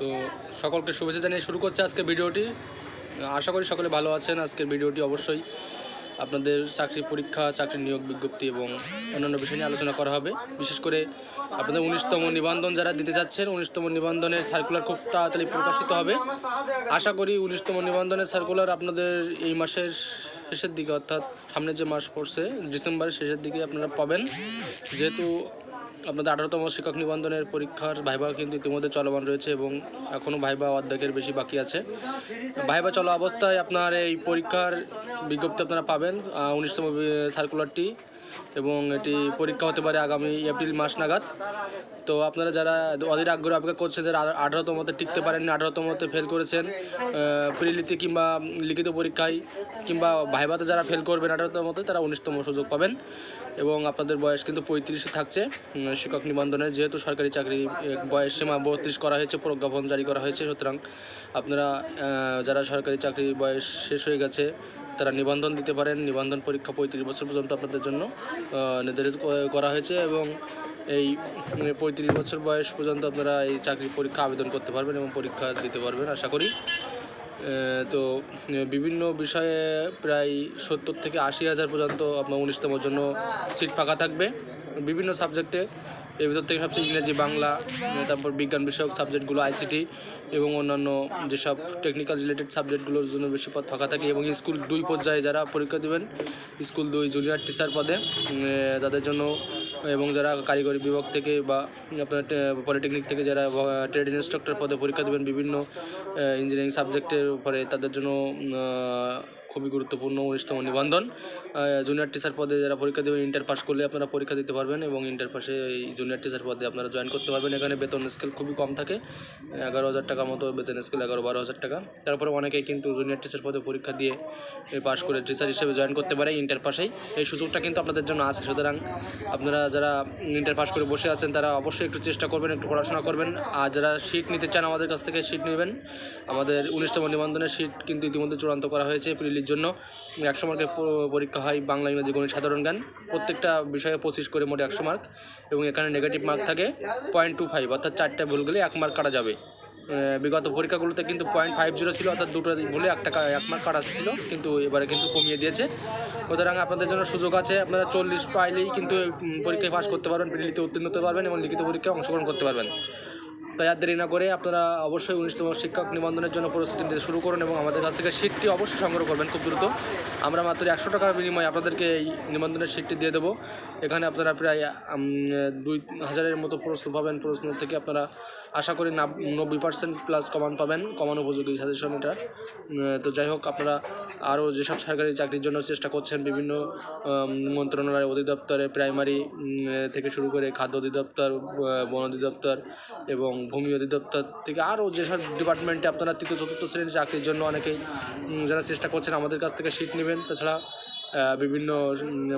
তো সকলকে শুভেচ্ছা জানিয়ে শুরু করছে আজকে ভিডিওটি। আশা করি সকলে ভালো আছেন। আজকের ভিডিওটি অবশ্যই আপনাদের চাকরি পরীক্ষা, চাকরি নিয়োগ বিজ্ঞপ্তি এবং অন্যান্য বিষয় নিয়ে আলোচনা করা হবে। বিশেষ করে আপনাদের উনিশতম নিবন্ধন যারা দিতে যাচ্ছেন, উনিশতম নিবন্ধনের সার্কুলার খুব তাড়াতাড়ি প্রকাশিত হবে। আশা করি উনিশতম নিবন্ধনের সার্কুলার আপনাদের এই মাসের শেষের দিকে, অর্থাৎ সামনে যে মাস পড়ছে, ডিসেম্বরের শেষের দিকে আপনারা পাবেন। যেহেতু আপনাদের আঠারোতম শিক্ষক নিবন্ধনের পরীক্ষার ভাইবা কিন্তু ইতিমধ্যে চলমান রয়েছে এবং এখনও ভাইবা অর্ধেকের বেশি বাকি আছে। ভাইবা চলা অবস্থায় আপনার এই পরীক্ষার বিজ্ঞপ্তি আপনারা পাবেন উনিশতম সার্কুলারটি এবং এটি পরীক্ষা হতে পারে আগামী এপ্রিল মাস নাগাদ। তো আপনারা যারা অধীর আগ্রহ অপেক্ষা করছেন যারা আঠারোতমতে টিকতে পারেননি আঠারোতমতে ফেল করেছেন প্রিলিতে কিংবা লিখিত পরীক্ষায় কিংবা ভাইভাতে যারা ফেল করবেন আঠারোতমতে, তারা উনিশতম সুযোগ পাবেন এবং আপনাদের বয়স কিন্তু পঁয়ত্রিশে থাকছে। শিক্ষক নিবন্ধনে যেহেতু সরকারি চাকরি বয়স সীমা বত্রিশ করা হয়েছে, প্রজ্ঞাপন জারি করা হয়েছে, সুতরাং আপনারা যারা সরকারি চাকরির বয়স শেষ হয়ে গেছে, তারা নিবন্ধন দিতে পারেন। নিবন্ধন পরীক্ষা পঁয়ত্রিশ বছর পর্যন্ত আপনাদের জন্য নির্ধারিত করা হয়েছে এবং এই পঁয়ত্রিশ বছর বয়স পর্যন্ত আপনারা এই চাকরির পরীক্ষা আবেদন করতে পারবেন এবং পরীক্ষা দিতে পারবেন, আশা করি। তো বিভিন্ন বিষয়ে প্রায় সত্তর থেকে আশি হাজার পর্যন্ত আপনার উনিশতমের জন্য সিট ফাঁকা থাকবে। বিভিন্ন সাবজেক্টে, এর ভিতর থেকে সবচেয়ে ইংরেজি, বাংলা তারপর বিজ্ঞান বিষয়ক সাবজেক্টগুলো, আইসিটি এবং অন্যান্য যেসব টেকনিক্যাল রিলেটেড সাবজেক্টগুলোর জন্য বেশি পদ ফাঁকা থাকে এবং স্কুল দুই পর্যায়ে যারা পরীক্ষা দেবেন, স্কুল দুই জুনিয়র টিচার পদে তাদের জন্য এবং যারা কারিগরি বিভাগ থেকে বা আপনার পলিটেকনিক থেকে যারা ট্রেড ইনস্ট্রাক্টর পদে পরীক্ষা দেবেন বিভিন্ন ইঞ্জিনিয়ারিং সাবজেক্টের উপরে, তাদের জন্য খুবই গুরুত্বপূর্ণ, উনিশতম নিবন্ধন। জুনিয়র টিচার পদে যারা পরীক্ষা দেবেন ইন্টার পাস করলে আপনারা পরীক্ষা দিতে পারবেন এবং ইন্টার পাসে এই জুনিয়র টিচার পদে আপনারা জয়েন করতে পারবেন। এখানে বেতন স্কেল খুবই কম থাকে, এগারো হাজার টাকা মতো বেতন স্কেল এগারো বারো হাজার টাকা। তারপরে অনেকেই কিন্তু জুনিয়র টিচার পদে পরীক্ষা দিয়ে পাস করে টিচার হিসেবে জয়েন করতে পারে ইন্টার পাসেই এই। সুযোগটা কিন্তু আপনাদের জন্য আছে। সুতরাং আপনারা যারা ইন্টার পাস করে বসে আছেন, তারা অবশ্যই একটু চেষ্টা করবেন, একটু পড়াশোনা করবেন। আর যারা সিট নিতে চান আমাদের কাছ থেকে সিট নেবেন। আমাদের উনিশতম নিবন্ধনের সিট কিন্তু ইতিমধ্যে চূড়ান্ত করা হয়েছে প্রিলির জন্য। একশো পরীক্ষা হয় বাংলা ইংরেজি গণিত সাধারণ জ্ঞান। প্রত্যেকটা বিষয়ে পঁচিশ করে মোটে একশো মার্ক এবং এখানে নেগেটিভ মার্ক থাকে পয়েন্ট টু ফাইভ অর্থাৎ চারটে ভুল গেলে এক মার্ক কাটা যাবে। বিগত পরীক্ষাগুলোতে কিন্তু পয়েন্ট ফাইভ জিরো ছিল, অর্থাৎ দুটো ভুলে একটা এক মার্ক কাটা ছিল, কিন্তু এবারে কিন্তু কমিয়ে দিয়েছে। সুতরাং আপনাদের জন্য সুযোগ আছে, আপনারা চল্লিশ পাইলেই কিন্তু পরীক্ষায় পাস করতে পারবেন প্রিলিতে উত্তীর্ণ হতে পারবেন এবং লিখিত পরীক্ষায় অংশগ্রহণ করতে পারবেন। তাই আর দেরি না করে আপনারা অবশ্যই উনিশতম শিক্ষক নিবন্ধনের জন্য প্রস্তুতি নিতে শুরু করুন এবং আমাদের কাছ থেকে সিটটি অবশ্যই সংগ্রহ করবেন খুব দ্রুত। আমরা মাত্র একশো টাকার বিনিময়ে আপনাদেরকে এই নিবন্ধনের সিটটি দিয়ে দেবো। এখানে আপনারা প্রায় দুই হাজারের মতো প্রশ্ন পাবেন। প্রশ্ন থেকে আপনারা আশা করি নাব- নব্বই পার্সেন্ট প্লাস কমান পাবেন। কমান উপযোগী সাজেশন এটা। তো যাই হোক, আপনারা আরও যেসব সরকারি চাকরির জন্য চেষ্টা করছেন, বিভিন্ন মন্ত্রণালয় অধিদপ্তরে প্রাইমারি থেকে শুরু করে খাদ্য অধিদপ্তর বন অধিদপ্তর এবং ভূমি অধিদপ্তর থেকে আরও যেসব ডিপার্টমেন্টে আপনারা তৃতীয়, চতুর্থ শ্রেণির চাকরির জন্য অনেকেই যারা চেষ্টা করছেন আমাদের কাছ থেকে সিট নেবেন। তাছাড়া বিভিন্ন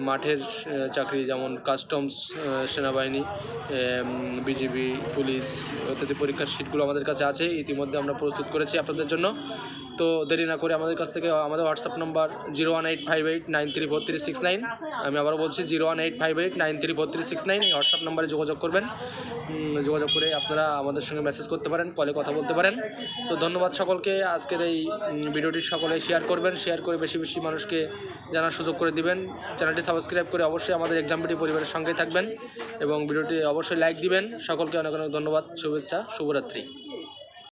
মাঠের চাকরি যেমন কাস্টমস সেনাবাহিনী বিজিবি, পুলিশ ইত্যাদি পরীক্ষার সিটগুলো আমাদের কাছে আছে। ইতিমধ্যে আমরা প্রস্তুত করেছি আপনাদের জন্য। তো দেরি না করে আমাদের কাছ থেকে, আমাদের WhatsApp number zero one eight five eight nine three four three six nine আমি আবারও বলছি zero one eight five eight nine three four three six nine এই হোয়াটসঅ্যাপ নাম্বারে যোগাযোগ করবেন। যোগাযোগ করে আপনারা আমাদের সঙ্গে মেসেজ করতে পারেন কলে কথা বলতে পারেন। তো ধন্যবাদ সকলকে। আজকের এই ভিডিওটি সকলে শেয়ার করবেন। শেয়ার করে বেশি বেশি মানুষকে জানার সুযোগ করে দিবেন। চ্যানেলটি সাবস্ক্রাইব করে অবশ্যই আমাদের এক্সামপিটি পরিবারের সঙ্গেই থাকবেন এবং ভিডিওটি অবশ্যই লাইক দিবেন। সকলকে অনেক অনেক ধন্যবাদ। শুভেচ্ছা, শুভরাত্রি।